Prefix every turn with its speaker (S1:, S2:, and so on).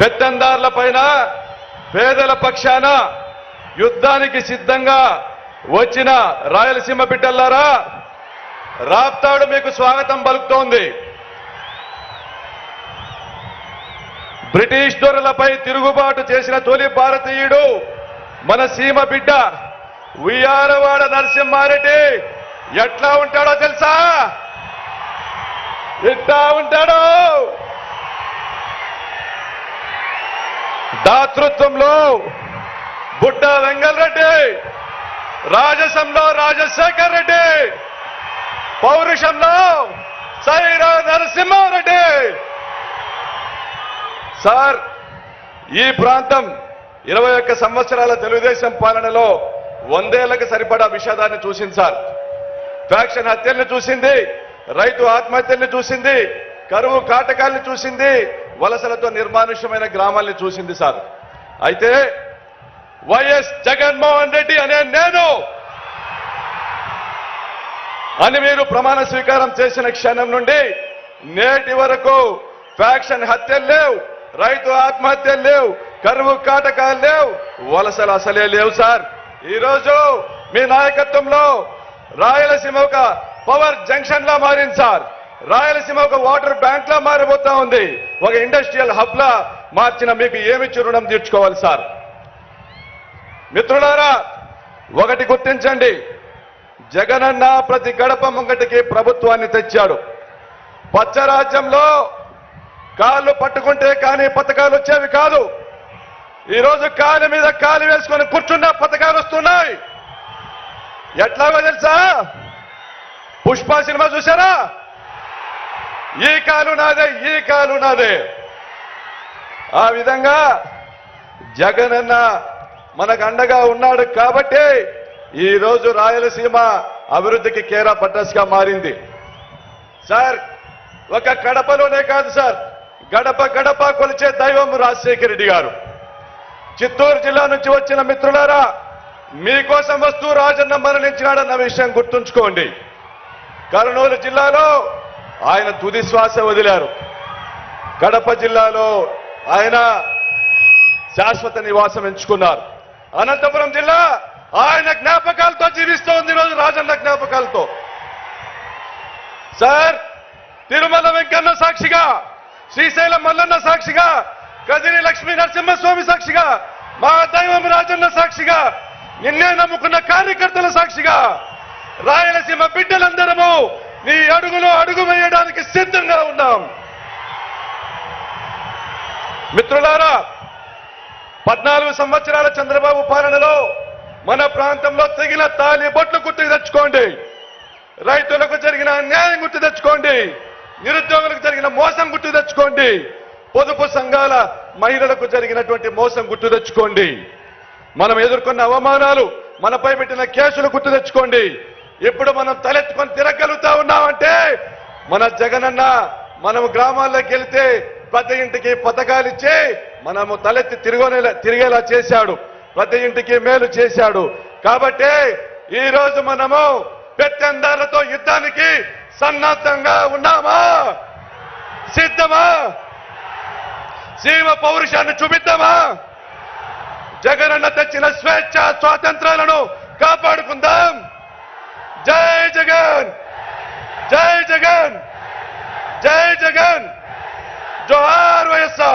S1: పెత్తందారుల పైన పేదల పక్షాన యుద్ధానికి సిద్ధంగా వచ్చిన రాయలసీమ బిడ్డల్లారా రాప్తాడు మీకు స్వాగతం పలుకుతోంది. బ్రిటిష్ దొరలపై తిరుగుబాటు చేసిన తొలి భారతీయుడు మన సీమ బిడ్డ ఉయ్యారవాడ నరసింహారెడ్డి ఎట్లా ఉంటాడో తెలుసా? ఎట్లా ఉంటాడో? దాతృత్వంలో బుట్ట వెంగల్ రెడ్డి రాజసంలో రాజశేఖర్ రెడ్డి పౌరుషంలో సైరా నరసింహారెడ్డి. సార్ ఈ ప్రాంతం ఇరవై ఒక్క సంవత్సరాల తెలుగుదేశం పాలనలో వందేళ్ళకు సరిపడా విషాదాన్ని చూసింది సార్. ఫ్యాక్షన్ హత్యల్ని చూసింది రైతు ఆత్మహత్యల్ని చూసింది కరువు కాటకాల్ని చూసింది వలసలతో నిర్మానుష్యమైన గ్రామాల్ని చూసింది సార్. అయితే వైఎస్ జగన్మోహన్ రెడ్డి అనే నేను అని మీరు ప్రమాణ స్వీకారం చేసిన క్షణం నుండి నేటి వరకు ఫ్యాక్షన్ హత్యలు లేవు రైతు ఆత్మహత్యలు లేవు కరువు కాటకాలు లేవు వలసలు అసలే లేవు సార్. ఈరోజు మీ నాయకత్వంలో రాయలసీమ ఒక పవర్ జంక్షన్ లా మారింది సార్. రాయలసీమ ఒక వాటర్ బ్యాంక్ లా మారిపోతా ఉంది. ఒక ఇండస్ట్రియల్ హబ్ లా మార్చిన మీకు ఏమిచ్చి రుణం తీర్చుకోవాలి సార్? మిత్రులారా ఒకటి గుర్తించండి. జగనన్న ప్రతి గడప ముంగటికి ప్రభుత్వాన్ని తెచ్చాడు. పచ్చరాజ్యంలో కాళ్ళు పట్టుకుంటే కానీ పథకాలు వచ్చేవి కాదు. ఈరోజు కాలు మీద కాలు వేసుకొని కూర్చున్న పథకాలు వస్తున్నాయి. ఎట్లాగో తెలుసా? పుష్ప సినిమా చూసారా ఈ కాలు నాదే ఈ కాలు నాదే. ఆ విధంగా జగనన్న మనకు అండగా ఉన్నాడు కాబట్టి ఈరోజు రాయలసీమ అభివృద్ధికి కేరా పట్టస్గా మారింది. సార్ ఒక కడపలోనే కాదు సార్ గడప గడప కొలిచే దైవం రాజశేఖర రెడ్డి గారు. చిత్తూరు జిల్లా నుంచి వచ్చిన మిత్రులారా మీకోసం వస్తూ రాజన్న మరణించినాడన్న విషయం గుర్తుంచుకోండి. కర్నూలు జిల్లాలో ఆయన తుది శ్వాస వదిలారు. కడప జిల్లాలో ఆయన శాశ్వత నివాసం ఎంచుకున్నారు. అనంతపురం జిల్లా ఆయన జ్ఞాపకాలతో జీవిస్తోంది ఈరోజు రాజన్న జ్ఞాపకాలతో. సార్ తిరుమల వెంకన్న సాక్షిగా శ్రీశైలం మల్లన్న సాక్షిగా కదిరి లక్ష్మీ నరసింహస్వామి సాక్షిగా మా దైవం రాజన్న సాక్షిగా నిన్నే నమ్ముకున్న కార్యకర్తల సాక్షిగా రాయలసీమ బిడ్డలందరము మీ అడుగులో అడుగు వేయడానికి సిద్ధంగా ఉన్నాం. మిత్రులారా పద్నాలుగు సంవత్సరాల చంద్రబాబు పాలనలో మన ప్రాంతంలో తెగిన తాలి బొట్లు గుర్తు తెచ్చుకోండి. రైతులకు జరిగిన అన్యాయం గుర్తు తెచ్చుకోండి. నిరుద్యోగులకు జరిగిన మోసం గుర్తు తెచ్చుకోండి. పొదుపు సంఘాల మహిళలకు జరిగినటువంటి మోసం గుర్తు తెచ్చుకోండి. మనం ఎదుర్కొన్న అవమానాలు మనపై పెట్టిన కేసులు గుర్తు తెచ్చుకోండి. ఇప్పుడు మనం తలెత్తుకొని తిరగలుగుతా ఉన్నామంటే మన జగనన్న మనము గ్రామాల్లోకి వెళ్తే ప్రతి ఇంటికి పథకాలు ఇచ్చి మనము తలెత్తి తిరగనేలా తిరిగేలా చేశాడు. ప్రతి ఇంటికి మేలు చేశాడు. కాబట్టి ఈ రోజు మనము పెత్తందారులతో యుద్ధానికి సన్నద్ధంగా ఉన్నామా? సిద్ధమా? సీమ పౌరుషాన్ని చూపిద్దామా? జగనన్న తెచ్చిన స్వేచ్ఛ స్వాతంత్రాలను కాపాడుకుందాం. జగన్! జై జగన్! జై జగన్! జోహార్ వైఎస్ఆర్!